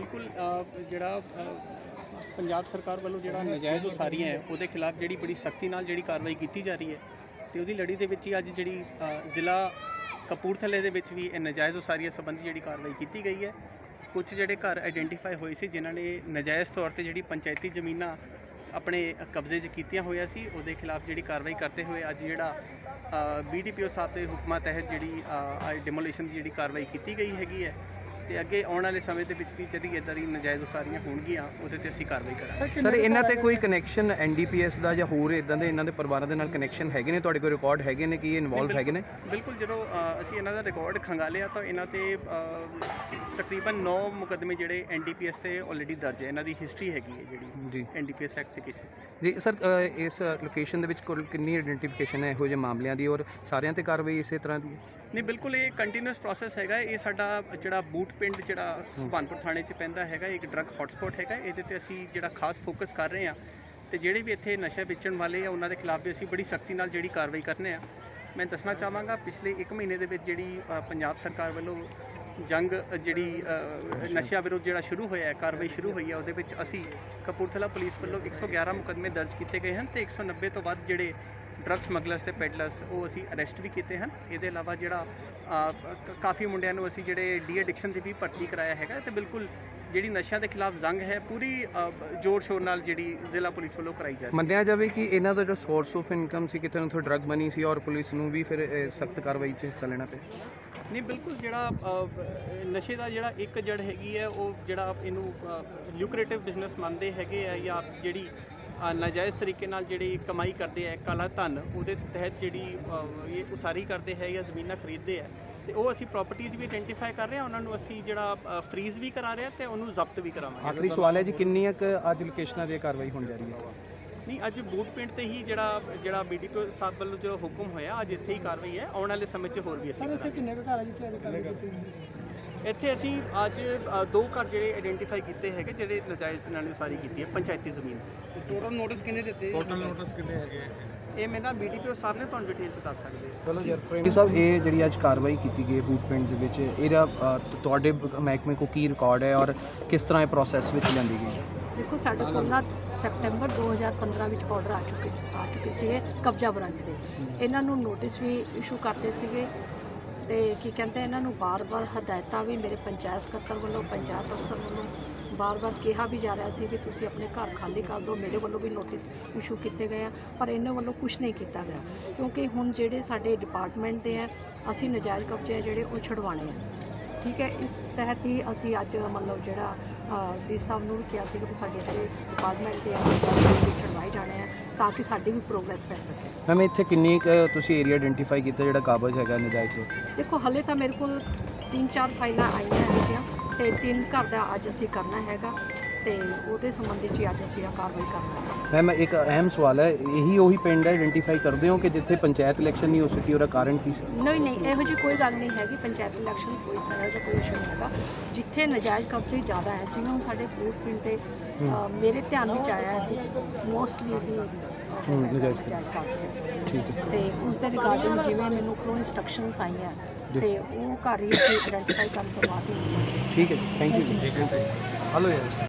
ਬਿਲਕੁਲ ਜਿਹੜਾ ਪੰਜਾਬ ਸਰਕਾਰ ਵੱਲੋਂ ਜਿਹੜਾ ਨਜਾਇਜ਼ ਉਸਾਰੀਆਂ ਹੈ, ਉਹਦੇ ਖਿਲਾਫ ਜਿਹੜੀ ਬੜੀ ਸਖਤੀ ਨਾਲ ਜਿਹੜੀ ਕਾਰਵਾਈ ਕੀਤੀ ਜਾ ਰਹੀ ਹੈ, ਤੇ ਉਹਦੀ ਲੜੀ ਦੇ ਵਿੱਚ ਹੀ ਅੱਜ ਜਿਹੜੀ ਜ਼ਿਲ੍ਹਾ ਕਪੂਰਥਲੇ ਦੇ ਵਿੱਚ ਵੀ ਇਹ ਨਜਾਇਜ਼ ਉਸਾਰੀਆਂ ਸੰਬੰਧੀ ਜਿਹੜੀ ਕਾਰਵਾਈ ਕੀਤੀ ਗਈ ਹੈ। ਕੁਝ ਜਿਹੜੇ ਘਰ ਆਇਡੈਂਟੀਫਾਈ ਹੋਏ ਸੀ, ਜਿਨ੍ਹਾਂ ਨੇ ਨਜਾਇਜ਼ ਤੌਰ ਤੇ ਜਿਹੜੀ ਪੰਚਾਇਤੀ ਜ਼ਮੀਨਾਂ ਆਪਣੇ ਕਬਜ਼ੇ 'ਚ ਕੀਤੀਆਂ ਹੋਈਆਂ ਸੀ, ਉਹਦੇ ਖਿਲਾਫ ਜਿਹੜੀ ਕਾਰਵਾਈ ਕਰਦੇ ਹੋਏ ਅੱਜ ਜਿਹੜਾ ਬੀਡੀਪੀਓ ਸਾਹਿਬ ਦੇ ਹੁਕਮਾਂ ਤਹਿਤ ਜਿਹੜੀ ਡਿਮੋਲੀਸ਼ਨ ਦੀ ਜਿਹੜੀ ਕਾਰਵਾਈ ਕੀਤੀ ਗਈ ਹੈਗੀ ਹੈ ਤੇ ਅੱਗੇ ਆਉਣ ਵਾਲੇ ਸਮੇਂ ਦੇ ਵਿੱਚ ਵੀ ਜਿਹੜੀ ਇੱਦਾਂ ਦੀ ਨਜਾਇਜ਼ ਉਸਾਰੀਆਂ ਹੋਣਗੀਆਂ ਉਹਦੇ ਤੇ ਅਸੀਂ ਕਾਰਵਾਈ ਕਰਾਂਗੇ। ਸਰ ਇਹਨਾਂ ਤੇ ਕੋਈ ਕਨੈਕਸ਼ਨ ਐਨਡੀਪੀਐਸ ਦਾ ਜਾਂ ਹੋਰ ਇਦਾਂ ਦੇ ਇਹਨਾਂ ਦੇ ਪਰਿਵਾਰਾਂ ਦੇ ਨਾਲ ਕਨੈਕਸ਼ਨ ਹੈਗੇ ਨੇ? ਤੁਹਾਡੇ ਕੋਲ ਰਿਕਾਰਡ ਹੈਗੇ ਨੇ ਕਿ ਇਹ ਇਨਵੋਲਵ ਹੈਗੇ ਨੇ? ਬਿਲਕੁਲ ਜਦੋਂ ਅਸੀਂ ਇਹਨਾਂ ਦਾ ਰਿਕਾਰਡ ਖੰਗਾਲਿਆ ਤਾਂ ਇਹਨਾਂ ਤੇ ਤਕਰੀਬਨ 9 ਮੁਕੱਦਮੇ ਜਿਹੜੇ ਐਨਡੀਪੀਐਸ ਤੇ ਆਲਰੇਡੀ ਦਰਜ ਹੈ। ਇਹਨਾਂ ਦੀ ਹਿਸਟਰੀ ਹੈਗੀ ਹੈ ਜਿਹੜੀ ਜੀ। ਐਨਡੀਪੀਐਸ ਐਕਟ ਦੇ ਕੇਸਿਸ ਜੀ ਸਰ ਇਸ ਲੋਕੇਸ਼ਨ ਦੇ ਵਿੱਚ ਕੁੱਲ ਕਿੰਨੀ ਆਇਡੈਂਟੀਫਿਕੇਸ਼ਨ ਹੈ ਇਹੋ ਜਿਹੇ ਮਾਮਲਿਆਂ ਦੀ ਔਰ ਸਾਰਿਆਂ ਤੇ ਕਾਰਵਾਈ ਇਸੇ ਤਰ੍ਹਾਂ ਦੀ ਹੈ? ਨਹੀਂ ਬਿਲਕੁਲ ਇਹ ਕੰਟੀਨਿਊਸ ਪ੍ਰੋਸੈਸ ਹੈਗਾ ਇਹ ਸਾਡਾ ਜਿਹੜਾ ਬੂਟ ਪਿੰਡ ਜਿਹੜਾ ਸੁਭਾਨਪੁਰ ਥਾਣੇ 'ਚ ਪੈਂਦਾ ਹੈਗਾ ਇੱਕ ਡਰੱਗ ਹੌਟਸਪੌਟ ਹੈਗਾ ਇਹਦੇ ਤੇ ਅਸੀਂ ਜਿਹੜਾ ਖਾਸ ਫੋਕਸ ਕਰ ਰਹੇ ਹਾਂ। ਤੇ ਜਿਹੜੇ ਵੀ ਇੱਥੇ ਨਸ਼ਾ ਵੇਚਣ ਵਾਲੇ ਆ ਉਹਨਾਂ ਦੇ ਖਿਲਾਫ ਵੀ ਅਸੀਂ ਬੜੀ ਸਖਤੀ ਨਾਲ ਜਿਹੜੀ ਕਾਰਵਾਈ ਕਰਨੇ ਆ। ਮੈਂ ਦੱਸਣਾ ਚਾਹਾਂਗਾ ਪਿਛਲੇ 1 ਮਹੀਨੇ ਦੇ ਵਿੱਚ ਜਿਹੜੀ ਪੰਜਾਬ ਸਰਕਾਰ ਵੱਲੋਂ ਜੰਗ ਜਿਹੜੀ ਅ, ਨਸ਼ਿਆਂ ਵਿਰੁੱਧ ਜਿਹੜਾ ਸ਼ੁਰੂ ਹੋਇਆ ਹੈ ਕਾਰਵਾਈ ਸ਼ੁਰੂ ਹੋਈ ਹੈ ਉਹਦੇ ਵਿੱਚ ਅਸੀਂ ਕਪੂਰਥਲਾ ਪੁਲਿਸ ਵੱਲੋਂ 111 ਮੁਕੱਦਮੇ ਦਰਜ ਕੀਤੇ ਗਏ ਹਨ ਤੇ 190 ਤੋਂ ਵੱਧ ਜਿਹੜੇ ਡਰੱਗ ਸਮਗਲਰਸ ਤੇ ਪੈਡਲਰਸ ਉਹ ਅਸੀਂ ਅਰੈਸਟ ਵੀ ਕੀਤੇ ਹਨ। ਇਹਦੇ ਇਲਾਵਾ ਜਿਹੜਾ ਕਾਫੀ ਮੁੰਡਿਆਂ ਨੂੰ ਅਸੀਂ ਜਿਹੜੇ ਡੀ ਐਡਿਕਸ਼ਨ ਦੀ ਵੀ ਭਰਤੀ ਕਰਾਇਆ ਹੈਗਾ ਤੇ ਬਿਲਕੁਲ ਜਿਹੜੀ ਨਸ਼ਿਆਂ ਦੇ ਖਿਲਾਫ ਜੰਗ ਹੈ ਪੂਰੀ ਜੋਰ ਸ਼ੋਰ ਨਾਲ ਜਿਹੜੀ ਜ਼ਿਲ੍ਹਾ ਪੁਲਿਸ ਵੱਲੋਂ ਕਰਾਈ ਜਾ ਰਹੀ ਹੈ। ਮੰਨਿਆ ਜਾਵੇ ਕਿ ਇਹਨਾਂ ਦਾ ਜੋ ਸੋਰਸ ਆਫ ਇਨਕਮ ਸੀ ਕਿਤੇ ਨਾ ਕਿਤੇ ਡਰੱਗ ਮਨੀ ਸੀ ਔਰ ਪੁਲਿਸ ਨੂੰ ਵੀ ਫਿਰ ਸਖਤ ਕਾਰਵਾਈ 'ਚ ਹਿੱਸਾ ਲੈਣਾ ਪਿਆ। ਨਹੀਂ ਬਿਲਕੁਲ ਜਿਹੜਾ ਨਸ਼ੇ ਦਾ ਜਿਹੜਾ ਇੱਕ ਜੜ ਹੈਗੀ ਹੈ ਉਹ ਜਿਹੜਾ ਇਹਨੂੰ ਲਿਊਕਰੇਟਿਵ ਬਿਜ਼ਨਸ ਮੰਨਦੇ ਹੈਗੇ ਆ ਜਾਂ ਜਿਹੜੀ ਨਾਜਾਇਜ਼ ਤਰੀਕੇ ਨਾਲ ਜਿਹੜੀ ਕਮਾਈ ਕਰਦੇ ਆ ਕਾਲਾ ਧਨ ਉਹਦੇ ਤਹਿਤ ਜਿਹੜੀ ਇਹ ਉਸਾਰੀ ਕਰਦੇ ਹੈ ਜਾਂ ਜ਼ਮੀਨਾਂ ਖਰੀਦਦੇ ਆ ਤੇ ਉਹ ਅਸੀਂ ਪ੍ਰਾਪਰਟੀਆਂ ਵੀ ਆਇਡੈਂਟੀਫਾਈ ਕਰ ਰਹੇ ਹਾਂ ਉਹਨਾਂ ਨੂੰ ਅਸੀਂ ਜਿਹੜਾ ਫਰੀਜ਼ ਵੀ ਕਰਾ ਰਹੇ ਹਾਂ ਤੇ ਉਹਨੂੰ ਜ਼ਬਤ ਵੀ ਕਰਾਵਾਂਗੇ। ਆਖਰੀ ਸਵਾਲ ਹੈ ਜੀ ਕਿੰਨੀਆਂ ਕੁ ਅੱਜ ਲੋਕੇਸ਼ਨਾਂ ਦੀ ਕਾਰਵਾਈ ਹੋਣ ਜਾ ਰਹੀ ਹੈ? ਨਹੀਂ ਅੱਜ ਬੂਟ ਪਿੰਡ ਤੇ ਹੀ ਜਿਹੜਾ ਜਿਹੜਾ ਬੀਡੀਪੀ ਸਾਹਿਬ ਵੱਲੋਂ ਜੋ ਹੁਕਮ ਹੋਇਆ ਅੱਜ ਇੱਥੇ ਹੀ ਕਾਰਵਾਈ ਹੈ ਆਉਣ ਵਾਲੇ ਸਮੇਂ 'ਚ ਹੋਰ ਵੀ ਅਸੀਂ ਕਰਾਂਗੇ। ਕਿੰਨੇ ਕੁ ਘਰ ਆ ਜਿੱਥੇ ਅੱਜ ਕਾਰਵਾਈ ਕੀਤੀ? ਇੱਥੇ ਅਸੀਂ ਅੱਜ ਅ, ਦੋ ਘਰ ਜਿਹੜੇ ਆਇਡੈਂਟੀਫਾਈ ਕੀਤੇ ਹੈਗੇ ਜਿਹੜੇ ਨਜਾਇਜ਼ ਨਾਲ ਉਸਾਰੀ ਕੀਤੀ ਹੈ ਪੰਚਾਇਤੀ ਜ਼ਮੀਨ ਤੇ। ਟੋਟਲ ਨੋਟਿਸ ਕਿੰਨੇ ਦਿੱਤੇ ਟੋਟਲ ਨੋਟਿਸ ਕਿੰਨੇ ਹੈਗੇ ਆ ਇਸ? ਇਹ ਮੇਰੇ ਨਾਲ ਬੀਡੀਪੀਓ ਸਾਹਿਬ ਨੇ ਤੁਹਾਨੂੰ ਡਿਟੇਲ ਚ ਦੱਸ ਸਕਦੇ ਆ। ਚਲੋ ਯਾਰ ਜੀ ਸਾਹਿਬ ਇਹ ਜਿਹੜੀ ਅੱਜ ਕਾਰਵਾਈ ਕੀਤੀ ਗਈ ਹੈ ਬੂਟ ਪਿੰਡ ਦੇ ਵਿੱਚ ਇਹਦਾ ਅ, ਤੁਹਾਡੇ ਮਹਿਕਮੇ ਕੋ ਕੀ ਰਿਕਾਰਡ ਹੈ ਔਰ ਕਿਸ ਤਰ੍ਹਾਂ ਇਹ ਪ੍ਰੋਸੈਸ ਵਿੱਚ ਲਿਆਂਦੀ ਗਈ ਹੈ? ਦੇਖੋ ਸਾਡੇ ਕੋਲ ਨਾ ਸੈਪਟੈਂਬਰ 2015 ਵਿੱਚ ਆਰਡਰ ਆ ਚੁੱਕੇ ਆ ਚੁੱਕੇ ਸੀਗੇ ਕਬਜ਼ਾ ਬ੍ਰਾਂਚ ਦੇ। ਇਹਨਾਂ ਨੂੰ ਨੋਟਿਸ ਵੀ ਇਸ਼ੂ ਕਰਦੇ ਸੀਗੇ। ਤੇ ਕੀ ਕਹਿੰਦੇ ਇਹਨਾਂ ਨੂੰ ਬਾਰ-ਬਾਰ ਹਦਾਇਤਾਂ ਵੀ ਮੇਰੇ ਪੰਚਾਇਤ ਸਕੱਤਰ ਵੱਲੋਂ, ਪੰਚਾਇਤ ਅਫਸਰ ਵੱਲੋਂ ਬਾਰ-ਬਾਰ ਕਿਹਾ ਵੀ ਜਾ ਰਿਹਾ ਸੀ ਕਿ ਤੁਸੀਂ ਆਪਣੇ ਘਰ ਖਾਲੀ ਕਰ ਦਿਓ। ਮੇਰੇ ਵੱਲੋਂ ਵੀ ਨੋਟਿਸ ਇਸ਼ੂ ਕੀਤੇ ਗਏ ਆ, ਪਰ ਇਹਨਾਂ ਵੱਲੋਂ ਕੁਝ ਨਹੀਂ ਕੀਤਾ ਗਿਆ। ਕਿਉਂਕਿ ਹੁਣ ਜਿਹੜੇ ਸਾਡੇ ਡਿਪਾਰਟਮੈਂਟ ਦੇ ਆ, ਅਸੀਂ ਨਜਾਇਜ਼ ਕਬਜ਼ੇ ਆ ਜਿਹੜੇ ਉਹ ਛਡਵਾਣੇ ਆ। ਠੀਕ ਹੈ, ਇਸ ਤਹਿਤ ਹੀ ਅਸੀਂ ਅੱਜ ਮਤਲਬ ਜਿਹੜਾ ਡੀ ਸਾਹਿਬ ਨੂੰ ਵੀ ਕਿਹਾ ਸੀ ਕਿ ਸਾਡੇ ਜਿਹੜੇ ਡਿਪਾਰਟਮੈਂਟ ਆ ਛਡਵਾਏ ਜਾਣੇ ਆ ਤਾਂ ਕਿ ਸਾਡੀ ਵੀ ਪ੍ਰੋਗਰੈਸ ਪੈ ਸਕੇ। ਮੈਮ ਇੱਥੇ ਕਿੰਨੀ ਕੁ ਤੁਸੀਂ ਏਰੀਆ ਆਇਡੈਂਟੀਫਾਈ ਕੀਤਾ ਜਿਹੜਾ ਕਾਬਜ ਹੈਗਾ ਨਜਾਇਜ਼ ਤੋਂ? ਦੇਖੋ ਹਲੇ ਤਾਂ ਮੇਰੇ ਕੋਲ ਤਿੰਨ ਚਾਰ ਫਾਈਲਾਂ ਆਈਆਂ ਹੈਗੀਆਂ ਤੇ ਤਿੰਨ ਘਰ ਦਾ ਅੱਜ ਅਸੀਂ ਕਰਨਾ ਹੈਗਾ। ਤੇ ਉਹਦੇ ਸੰਬੰਧੀ 'ਚ ਹੀ ਅੱਜ ਅਸੀਂ ਇਹ ਕਾਰਵਾਈ ਕਰਨਾ ਹੈ। ਮੈਮ ਇੱਕ ਅਹਿਮ ਸਵਾਲ ਹੈ ਇਹੀ ਉਹੀ ਪਿੰਡ ਆਇਡੈਂਟੀਫਾਈ ਕਰਦੇ ਹੋ ਕਿ ਜਿੱਥੇ ਪੰਚਾਇਤ ਇਲੈਕਸ਼ਨ ਨਹੀਂ ਹੋ ਸਕੀ ਉਹਦਾ ਕਾਰਨ ਕੀ ਸੀ? ਨਹੀਂ ਨਹੀਂ ਇਹੋ ਜਿਹੀ ਕੋਈ ਗੱਲ ਨਹੀਂ ਹੈਗੀ ਪੰਚਾਇਤ ਇਲੈਕਸ਼ਨ ਕੋਈ ਤਰ੍ਹਾਂ ਦਾ ਕੋਈ ਇਸ਼ੂ ਨਹੀਂ ਹੈਗਾ। ਜਿੱਥੇ ਨਜਾਇਜ਼ ਕਬਜ਼ੇ ਜ਼ਿਆਦਾ ਹੈ ਜਿਵੇਂ ਹੁਣ ਸਾਡੇ ਫੂਡ ਪਿੰਡ ਤੇ ਅ, ਮੇਰੇ ਧਿਆਨ ਵਿੱਚ ਆਇਆ ਹੈ ਮੋਸਟਲੀ ਹੀ ਹੂੰ, ਨਜਾਇਜ਼ ਕਬਜ਼ੇ ਹੈ। ਠੀਕ ਹੈ। ਤੇ ਉਸ ਦੇ ਰਿਗਾਰਡਿੰਗ ਜਿਵੇਂ ਮੈਨੂੰ ਕੋਲ ਇਨਸਟਰਕਸ਼ਨਸ ਆਈਆਂ ਤੇ ਉਹ ਘਰ ਹੀ ਅਸੀਂ ਆਇਡੈਂਟੀਫਾਈ ਕਰਨ ਤੋਂ ਬਾਅਦ ਹੀ ਠੀਕ ਹੈ ਥੈਂਕ ਯੂ ਜੀ। ਹਲੋ ਯਾਰ